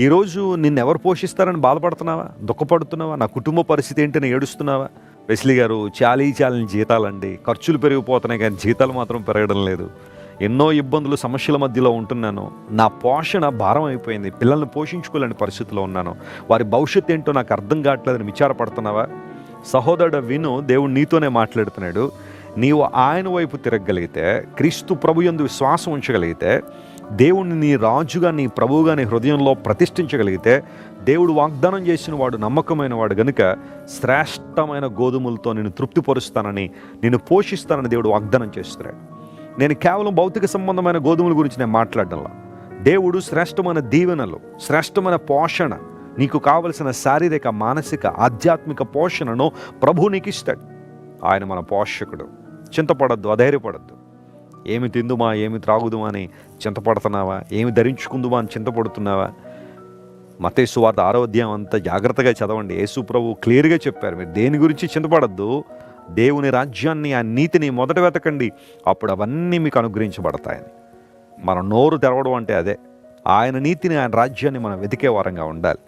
ఈరోజు నిన్నెవరు పోషిస్తారని బాధపడుతున్నావా? దుఃఖపడుతున్నావా? నా కుటుంబ పరిస్థితి ఏంటని ఏడుస్తున్నావా? వెస్లీ గారు చాలీ చాలని జీతాలండి. ఖర్చులు పెరిగిపోతున్నాయి కానీ జీతాలు మాత్రం పెరగడం లేదు. ఎన్నో ఇబ్బందులు సమస్యల మధ్యలో ఉంటున్నాను. నా పోషణ భారం అయిపోయింది. పిల్లల్ని పోషించుకోలేని పరిస్థితిలో ఉన్నాను. వారి భవిష్యత్తు ఏంటో నాకు అర్థం కావట్లేదని విచారపడుతున్నావా? సహోదరుడు విను దేవుడు నీతోనే మాట్లాడుతున్నాడు. నీవు ఆయన వైపు తిరగగలిగితే క్రీస్తు ప్రభు ఎందు విశ్వాసం ఉంచగలిగితే దేవుణ్ణి నీ రాజుగా నీ ప్రభువుగా నీ హృదయంలో ప్రతిష్ఠించగలిగితే దేవుడు వాగ్దానం చేసిన వాడు నమ్మకమైన వాడు గనుక శ్రేష్టమైన గోధుమలతో నేను తృప్తిపరుస్తానని నేను పోషిస్తానని దేవుడు వాగ్దానం చేస్తున్నాడు. నేను కేవలం భౌతిక సంబంధమైన గోధుమల గురించి నేను మాట్లాడడంలో దేవుడు శ్రేష్టమైన దీవెనలు శ్రేష్టమైన పోషణ నీకు కావలసిన శారీరక మానసిక ఆధ్యాత్మిక పోషణను ప్రభు నీకు ఇస్తాడు ఆయన మన పోషకుడు. చింతపడద్దు అధైర్యపడద్దు. ఏమి తిందుమా ఏమి త్రాగుదుమా అని చింతపడుతున్నావా? ఏమి ధరించుకుందుమా అని చింతపడుతున్నావా? మతేసు వార్త ఆరోగ్యం అంతా జాగ్రత్తగా చదవండి. యేసు ప్రభు క్లియర్గా చెప్పారు. మీరు దేని గురించి చింతపడద్దు? దేవుని రాజ్యాన్ని ఆ నీతిని మొదట వెతకండి. అప్పుడు అవన్నీ మీకు అనుగ్రహించబడతాయని. మన నోరు తెరవడం అంటే అదే. ఆయన నీతిని ఆయన రాజ్యాన్ని మనం వెతికే వారంగా ఉండాలి.